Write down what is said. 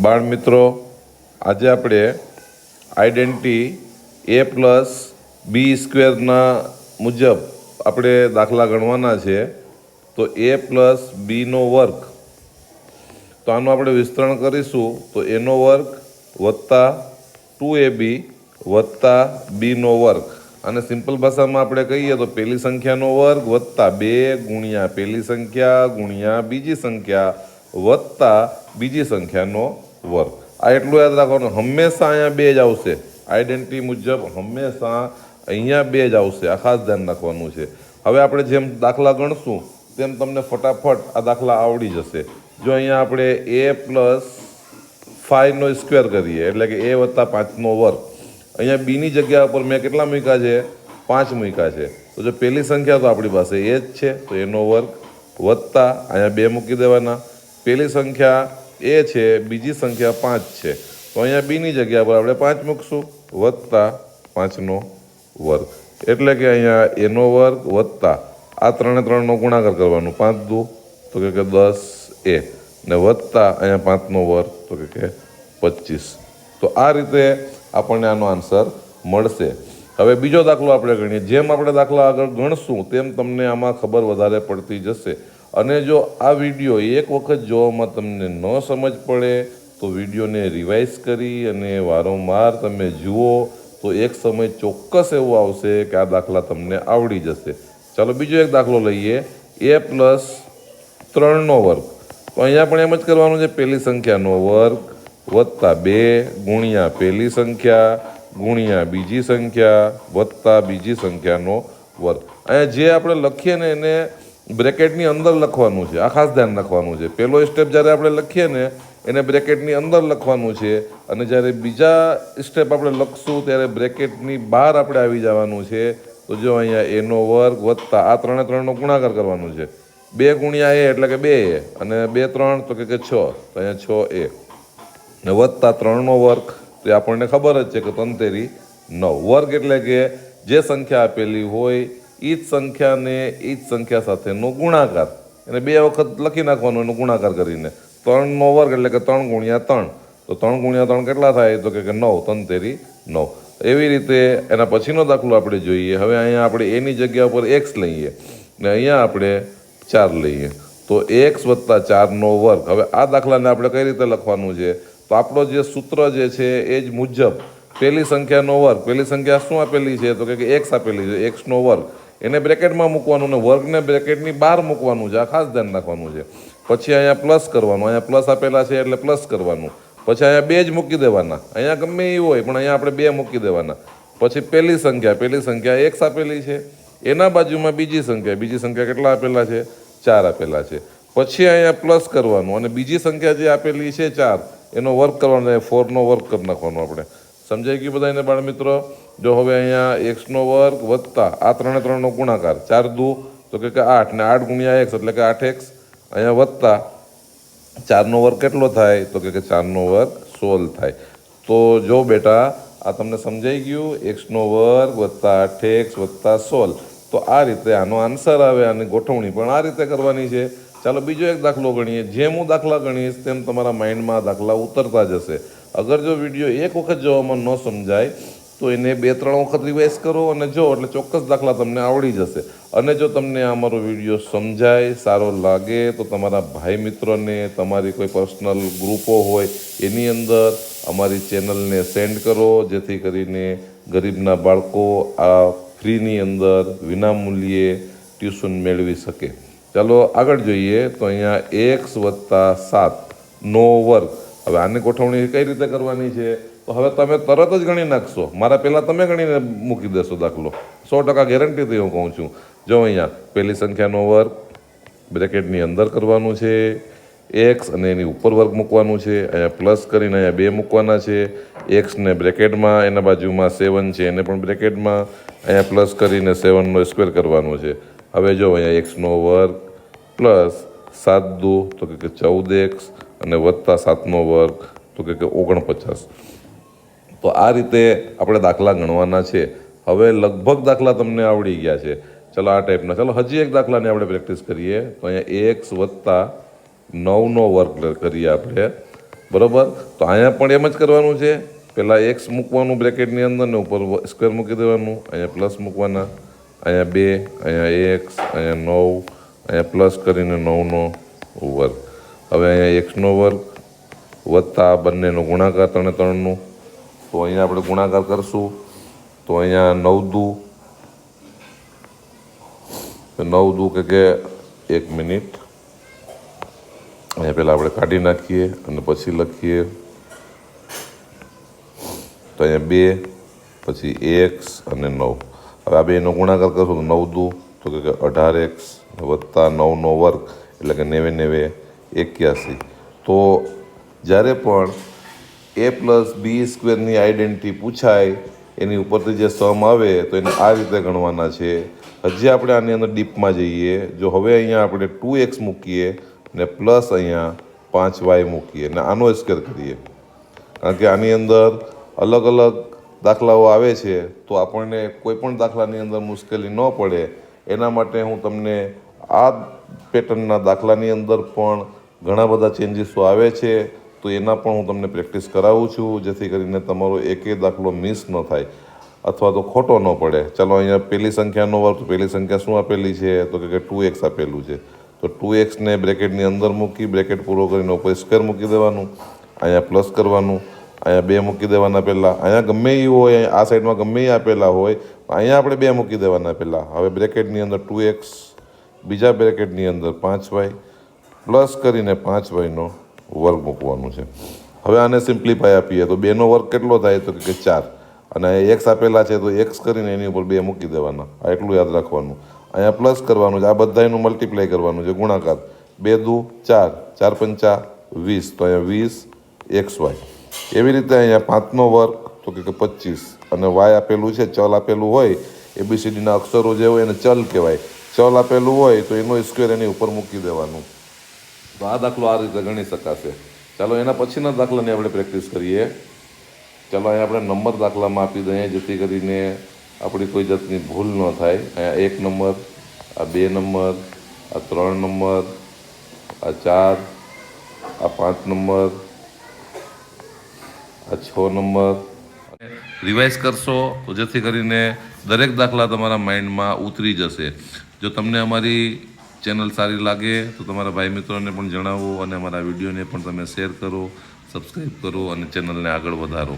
બાળ મિત્રો, આજે આપણે આઈડેન્ટી એ પ્લસ બી સ્ક્વેરના મુજબ આપણે દાખલા ગણવાના છે. તો એ પ્લસ બીનો વર્ગ. તો આનું આપણે વિસ્તરણ કરીશું. તો એનો વર્ગ વત્તા ટુ એ બી વત્તા બીનો વર્ગ. અને સિમ્પલ ભાષામાં આપણે કહીએ તો પહેલી સંખ્યાનો વર્ગ વત્તા બે ગુણ્યા પહેલી સંખ્યા ગુણ્યા બીજી સંખ્યા વત્તા બીજી સંખ્યાનો વર્ગ આ એટલું યાદ રાખવાનું, હંમેશા અહીંયા બે જ આવશે. આઈડેન્ટિટી મુજબ હંમેશા અહીંયા બે જ આવશે. આ ખાસ ધ્યાન રાખવાનું છે. હવે આપણે જેમ દાખલા ગણશું, તેમ તમને ફટાફટ આ દાખલા આવડી જશે. જો અહીંયા આપણે એ પ્લસ ફાઈવનો સ્ક્વેર કરીએ, એટલે કે એ વત્તા પાંચનો વર્ગ. અહીંયા બીની જગ્યા ઉપર મેં કેટલા મૂક્યા છે? પાંચ મૂક્યા છે. તો જો પહેલી સંખ્યા તો આપણી પાસે એ જ છે, તો એનો વર્ગ વત્તા, અહીંયા બે મૂકી દેવાના. પહેલી સંખ્યા એ છે, બીજી સંખ્યા પાંચ છે. તો અહીંયા બીની જગ્યા પર આપણે પાંચ મૂકશું. વત્તા પાંચનો વર્ગ. એટલે કે અહીંયા એનો વર્ગ વત્તા આ ત્રણે ત્રણનો ગુણાકાર કરવાનું. પાંચ દુ, તો કે દસ એ. ને વત્તા અહીંયા પાંચનો વર્ગ, તો કે પચીસ. તો આ રીતે આપણને આનો આન્સર મળશે. હવે બીજો દાખલો આપણે ગણીએ. જેમ આપણે દાખલા આગળ ગણશું, તેમ તમને આમાં ખબર વધારે પડતી જશે. અને જો આ વીડિયો એક વખત જોવામાં તમને ન સમજ પડે, તો વિડીયોને રિવાઇઝ કરી અને વારંવાર તમે જુઓ, તો એક સમય ચોક્કસ એવું આવશે કે આ દાખલા તમને આવડી જશે. ચાલો બીજો એક દાખલો લઈએ. એ પ્લસ ત્રણનો વર્ગ. તો અહીંયા પણ એમ જ કરવાનું છે, પહેલી સંખ્યાનો વર્ગ વત્તા બે ગુણ્યા પહેલી સંખ્યા ગુણ્યા બીજી સંખ્યા વત્તા બીજી સંખ્યાનો વર્ગ. અહીંયા જે આપણે લખીએ ને એને બ્રેકેટની અંદર લખવાનું છે. આ ખાસ ધ્યાન રાખવાનું છે. પહેલો સ્ટેપ જ્યારે આપણે લખીએ ને, એને બ્રેકેટની અંદર લખવાનું છે અને જ્યારે બીજા સ્ટેપ આપણે લખશું ત્યારે બ્રેકેટની બહાર આપણે આવી જવાનું છે. તો જો અહીંયા એનો વર્ગ વત્તા આ ત્રણે ત્રણનો ગુણાકાર કરવાનું છે. બે ગુણ્યા એ એટલે કે બે એ. અને બે ત્રણ તો કે છ. તો અહીંયા છ એ. ને વત્તા ત્રણનો વર્ગ, તે આપણને ખબર જ છે કે તંતેરી નવ. વર્ગ એટલે કે જે સંખ્યા આપેલી હોય એ જ સંખ્યાને એ જ સંખ્યા સાથેનો ગુણાકાર. એને બે વખત લખી નાખવાનો એનો ગુણાકાર કરીને. ત્રણનો વર્ગ એટલે કે ત્રણ ગુણ્યા ત્રણ. તો ત્રણ ગુણ્યા ત્રણ કેટલા થાય? તો કે નવ તેરી નવ. એવી રીતે એના પછીનો દાખલો આપણે જોઈએ. હવે અહીંયા આપણે એની જગ્યા ઉપર એક્સ લઈએ ને અહીંયા આપણે ચાર લઈએ. તો એક્સ વત્તા ચારનો વર્ગ. હવે આ દાખલાને આપણે કઈ રીતે લખવાનું છે? તો આપણો જે સૂત્ર જે છે એ જ મુજબ. પહેલી સંખ્યાનો વર્ગ. પહેલી સંખ્યા શું આપેલી છે? તો કે એક્સ આપેલી છે. એક્સનો વર્ગ. એને બ્રેકેટમાં મૂકવાનું ને વર્ગને બ્રેકેટની બહાર મૂકવાનું છે, આ ખાસ ધ્યાન રાખવાનું છે. પછી અહીંયા પ્લસ કરવાનું, અહીંયા પ્લસ આપેલા છે એટલે પ્લસ કરવાનું. પછી અહીંયા બે જ મૂકી દેવાના. અહીંયા ગમે એ હોય, પણ અહીંયા આપણે બે મૂકી દેવાના. પછી પહેલી સંખ્યા પહેલી સંખ્યા એક્સ આપેલી છે, એના બાજુમાં બીજી સંખ્યા બીજી સંખ્યા કેટલા આપેલા છે? ચાર આપેલા છે. પછી અહીંયા પ્લસ કરવાનું અને બીજી સંખ્યા જે આપેલી છે ચાર, એનો વર્ક કરવાનો ફોરનો વર્ક કરી નાખવાનો આપણે. સમજાઈ ગયું બધાને બાળ મિત્રો જો હવે અહીંયા એક્સનો વર્ગ વત્તા આ ત્રણે ત્રણનો ગુણાકાર, ચાર દુ, તો કે આઠ, ને આઠ ગુણ્યા એક્સ એટલે કે આઠ એક્સ, અહીંયા વત્તા ચારનો વર્ગ કેટલો થાય? તો કે ચારનો વર્ગ સોલ થાય. તો જો બેટા, આ તમને સમજાઈ ગયું, એક્સનો વર્ગ વત્તા આઠ એક્સ વત્તા સોલ તો આ રીતે આનો આન્સર આવે, આની ગોઠવણી પણ આ રીતે કરવાની છે. ચાલો બીજો એક દાખલો ગણીએ. જેમ હું દાખલા ગણીશ, તેમ તમારા માઇન્ડમાં દાખલા ઉતરતા જશે. અગર જો વીડિયો એક વખત જોવામાં ન સમજાય તો એને બે, ત્રણ વખત રિવાઇઝ કરો અને જો, એટલે ચોક્કસ દાખલા તમને આવડી જશે. અને જો તમને આ મારો વીડિયો સમજાય, સારો લાગે, તો તમારા ભાઈ મિત્રોને, તમારી કોઈ પર્સનલ ગ્રુપો હોય, એની અંદર અમારી ચેનલને સેન્ડ કરો, જેથી કરીને ગરીબના બાળકો આ ફ્રીની અંદર વિનામૂલ્યે ટ્યુશન મેળવી શકે. ચાલો, આગળ જોઈએ, તો અહીંયા એક્સ વત્તા સાત, નો વર્ગ. હવે આની ગોઠવણી કઈ રીતે કરવાની છે? તો હવે તમે તરત જ ગણી નાખશો. મારા પહેલાં તમે ગણીને મૂકી દેશો દાખલો. સો ટકા ગેરંટીથી હું કહું છું. જો અહીંયા પહેલી સંખ્યાનો વર્ગ, બ્રેકેટની અંદર કરવાનું છે, એક્સ અને એની ઉપર વર્ગ મૂકવાનું છે, અહીંયા પ્લસ કરીને અહીંયા બે મૂકવાના છે એક્સને બ્રેકેટમાં, એના બાજુમાં સેવન છે, એને પણ બ્રેકેટમાં, અહીંયા પ્લસ કરીને સેવનનો સ્ક્વેર કરવાનો છે. હવે જો અહીંયા એક્સનો વર્ગ પ્લસ સાત દુ, તો કે ચૌદ એક્સ અને વત્તા સાતનો વર્ગ, તો કે ઓગણપચાસ. તો આ રીતે આપણે દાખલા ગણવાના છે. હવે લગભગ દાખલા તમને આવડી ગયા છે. ચલો આ ટાઈપના ચલો હજી એક દાખલાની આપણે પ્રેક્ટિસ કરીએ. તો અહીંયા એક્સ વત્તા નવનો વર્ગ કરીએ આપણે. બરાબર? તો અહીંયા પણ એમ જ કરવાનું છે. પહેલાં એક્સ મૂકવાનું બ્રેકેટની અંદર ને ઉપર સ્ક્વેર મૂકી દેવાનું. અહીંયા પ્લસ મૂકવાના. અહીંયા બે, અહીંયા એક્સ અહીંયા નવ, અહીંયા પ્લસ કરીને નવનો વર્ગ હવે અહીંયા એક્સનો વર્ગ વત્તા બંનેનો ગુણાકાર ત્રણે ત્રણનું. તો અહીંયા આપણે ગુણાકાર કરશું. તો અહીંયા નવ દુ. નવ દુ કે એક મિનિટ. અહીંયા પહેલાં આપણે કાઢી નાખીએ અને પછી લખીએ. તો અહીંયા બે, પછી એક્સ અને નવ. હવે આ બેનો ગુણાકાર કરશું તો નવ દુ, તો કે અઢાર એક્સ વત્તા નવનો વર્ગ એટલે કે નેવે નેવે એક્યાસી. તો જ્યારે પણ એ પ્લસ બી સ્ક્વેરની આઈડેન્ટિટી પૂછાય, એની ઉપરથી જે સમ આવે, તો એને આ રીતે ગણવાના છે. હજી આપણે આની અંદર ડીપમાં જઈએ. જો હવે અહીંયા આપણે ટુ એક્સ મૂકીએ, ને પ્લસ અહીંયા પાંચ વાય મૂકીએ, ને આનો સ્કેર કરીએ. કારણ કે આની અંદર અલગ અલગ દાખલાઓ આવે છે, તો આપણને કોઈ પણ દાખલાની અંદર મુશ્કેલી ન પડે. એના માટે હું તમને આ પેટર્નના દાખલાની અંદર પણ ઘણા બધા ચેન્જીસો આવે છે. તો એના પણ હું તમને પ્રેક્ટિસ કરાવું છું, જેથી કરીને તમારો એકે દાખલો મિસ ન થાય અથવા તો ખોટો ન પડે. ચાલો, અહીંયા પહેલી સંખ્યાનો વર્ગ પહેલી સંખ્યા શું આપેલી છે? તો કે ટુ એક્સ આપેલું છે. તો ટુ એક્સને બ્રેકેટની અંદર મૂકી, બ્રેકેટ પૂરો કરીને ઉપર સ્ક્વેર મૂકી દેવાનું, અહીંયા પ્લસ કરવાનું, અહીંયા બે મૂકી દેવાના પહેલાં. અહીંયા ગમે એ હોય આ સાઈડમાં ગમે એ આપેલા હોય અહીંયા આપણે બે મૂકી દેવાના પહેલાં. હવે બ્રેકેટની અંદર ટુ એક્સ, બીજા બ્રેકેટની અંદર પાંચ વાય, પ્લસ કરીને પાંચ વાયનો વર્ગ મૂકવાનું છે. હવે આને સિમ્પ્લિફાય આપીએ તો બેનો વર્ગ કેટલો થાય તો કે ચાર. અને એક્સ આપેલા છે તો એક્સ કરીને એની ઉપર બે મૂકી દેવાના. આ એટલું યાદ રાખવાનું. અહીંયા પ્લસ કરવાનું છે. આ બધાનું મલ્ટીપ્લાય કરવાનું છે. ગુણાકાર. બે દુ, ચાર. ચાર પંચા વીસ. તો અહીંયા વીસ એક્સ વાય એવી રીતે અહીંયા પાંચનો વર્ગ તો કે પચીસ. અને વાય આપેલું છે, ચલ આપેલું હોય એબીસીડીના અક્ષરો જે હોય એને ચલ કહેવાય. ચલ આપેલું હોય તો એનો સ્ક્વેર એની ઉપર મૂકી દેવાનું. તો આ દાખલો આ રીતે ગણી શકાશે. ચાલો, એના પછીના દાખલાની આપણે પ્રેક્ટિસ કરીએ. ચાલો, અહીંયા આપણે નંબર દાખલામાં આપી દઈએ, જેથી કરીને આપણી કોઈ જાતની ભૂલ ન થાય. અહીંયા એક નંબર, આ બે નંબર, આ ત્રણ નંબર, આ ચાર, આ પાંચ નંબર, આ છ નંબર. રિવાઇઝ કરશો તો જેથી કરીને દરેક દાખલા તમારા માઇન્ડમાં ઉતરી જશે. જો તમને અમારી ચેનલ સારી લાગે તો તમારા ભાઈ મિત્રોને પણ જણાવો અને અમારા વિડીયોને પણ તમે શેર કરો સબસ્ક્રાઈબ કરો અને ચેનલને આગળ વધારો.